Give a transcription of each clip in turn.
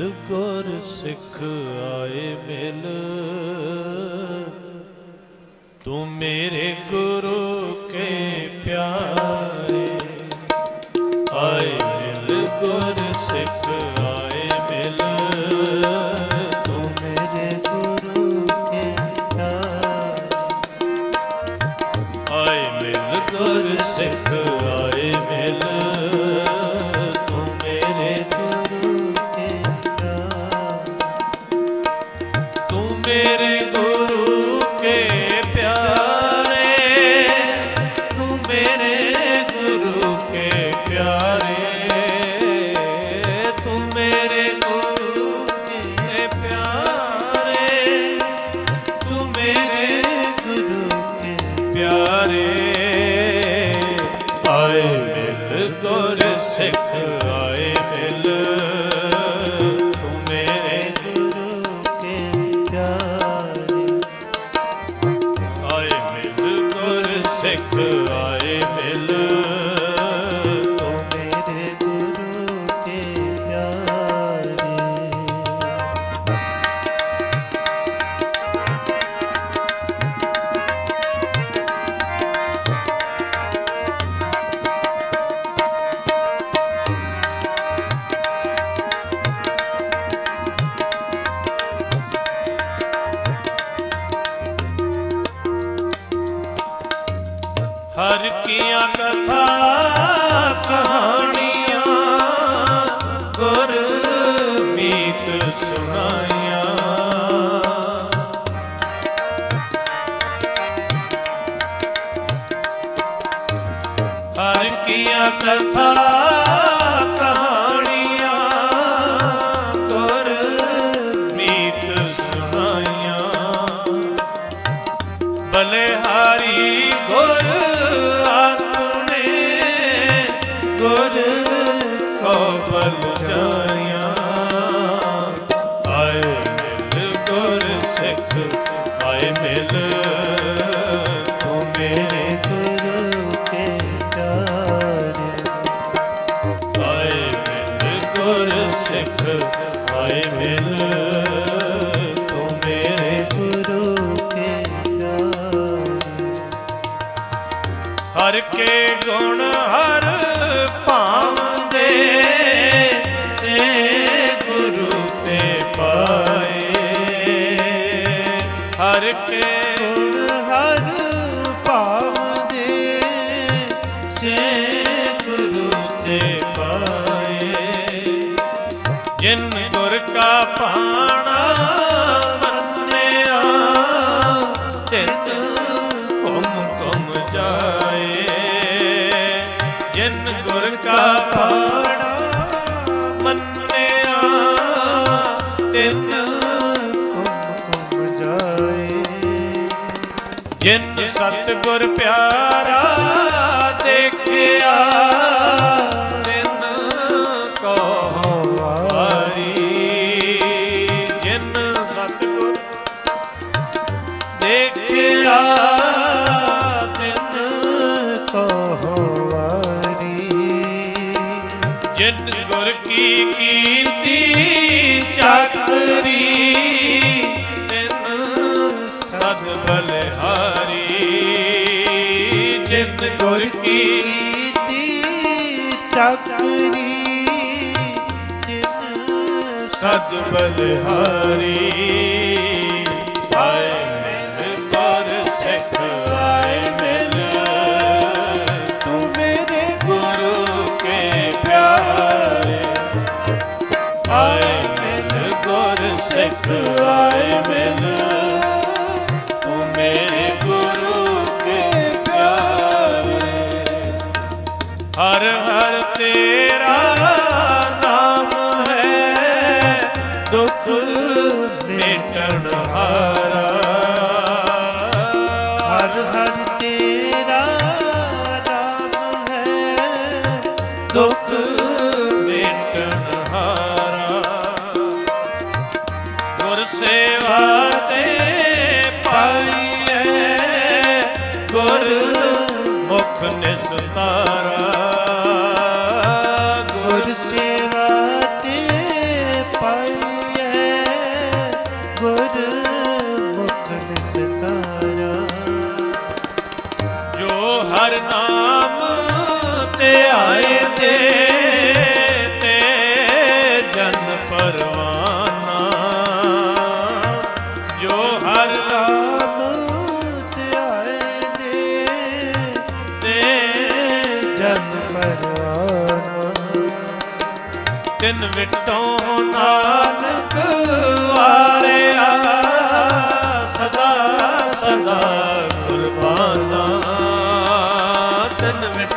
ਮਿਲ ਗੁਰ ਸਿੱਖ ਆਏ ਮਿਲ। ਮੇਰੇ ਗੁਰੂ ਕੇ ਪਿਆਰੇ ਹਰ ਕੀਆਂ ਕਥਾ ਕਹਾਣੀਆਂ, ਗੁਰ ਮੀਤ ਸੁਣਾਈਆਂ। ਹਰ ਕੀਆਂ ਕਥਾ ਕਹਾਣੀਆਂ, ਗੁਰ ਮੀਤ ਸੁਣਾਈਆਂ। ਬਲਿਹਾਰੀ ਹਰ ਕੇ ਗੁਣ ਹਰ ਜਿਨ ਗੁਰ ਕਾ ਪਾਣਾ ਮੰਨਿਆ ਤਿਨ ਕੁਮ ਕੁਮ ਜਾਏ। ਜਿਨ ਗੁਰ ਕਾ ਪਾਣਾ ਜਿਨ ਸਤਿਗੁਰ ਪਿਆਰਾ ਦੇਖਿਆ, ਤਿਨ ਕੋ ਵਾਰੀ। ਜਿਨ ਸਤਿਗੁਰ ਦੇਖਿਆ, ਤਿਨ ਕਹੋ ਵਾਰੀ। ਜਿਨ ਗੁਰ ਕੀ ਕੀਰਤੀ ਬਲਿਹਾਰੀ ਜਿਨ ਗੁਰ ਕੀ? ਕੀਤੀ ਚੱਕਰੀ ਸਦ ਬਲਿਹਾਰੀ ਆਏ ਮਿਲ ਹਰ ਹਰ ਤੇਰਾ ਨਾਮ ਹੈ। ਦੁੱਖ ਮੇਟਣ ਹਾਰਾ। ਹਰ ਹਰ ਤੇਰਾ ਨਾਮ ਹੈ। ਦੁੱਖ ਮੇਟਣ ਹਾਰਾ। ਗੁਰ ਸੇਵਾ ਤੇ ਪਾਈਐ। ਗੁਰ ਮੁਖ ਨਿਸਤਾਰਾ। ਹਰ ਨਾਮ ਤੇ ਆਏ ਤੇ ਤੇ ਜਨ ਪਰਵਾਨਾ। ਜੋ ਹਰ ਨਾਮ ਤੇ ਆਏ ਦੇ ਤੇ ਜਨ ਪਰਵਾਨਾ। ਤਿੰਨ ਵਿਟੋਂ ਨਾਨਕ ਵਾਰਿਆ, ਸਦਾ ਸਦਾ ਗੁਰਬਾਨਾ ஒன்று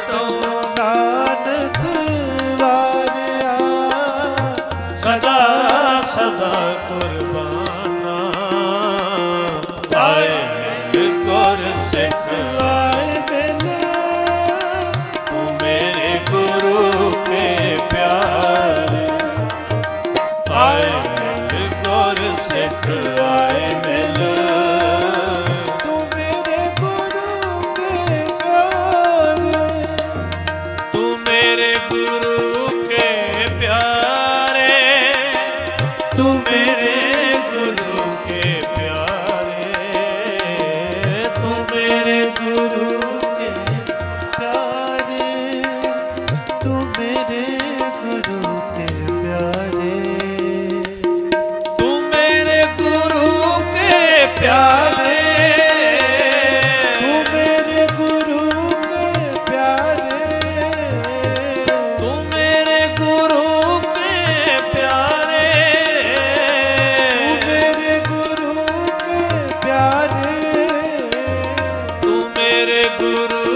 ਮੇਰੇ ਗੁਰੂ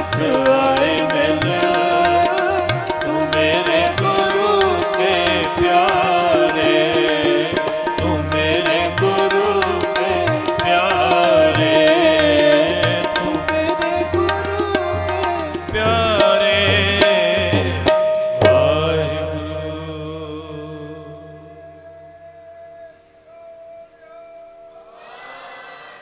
Good.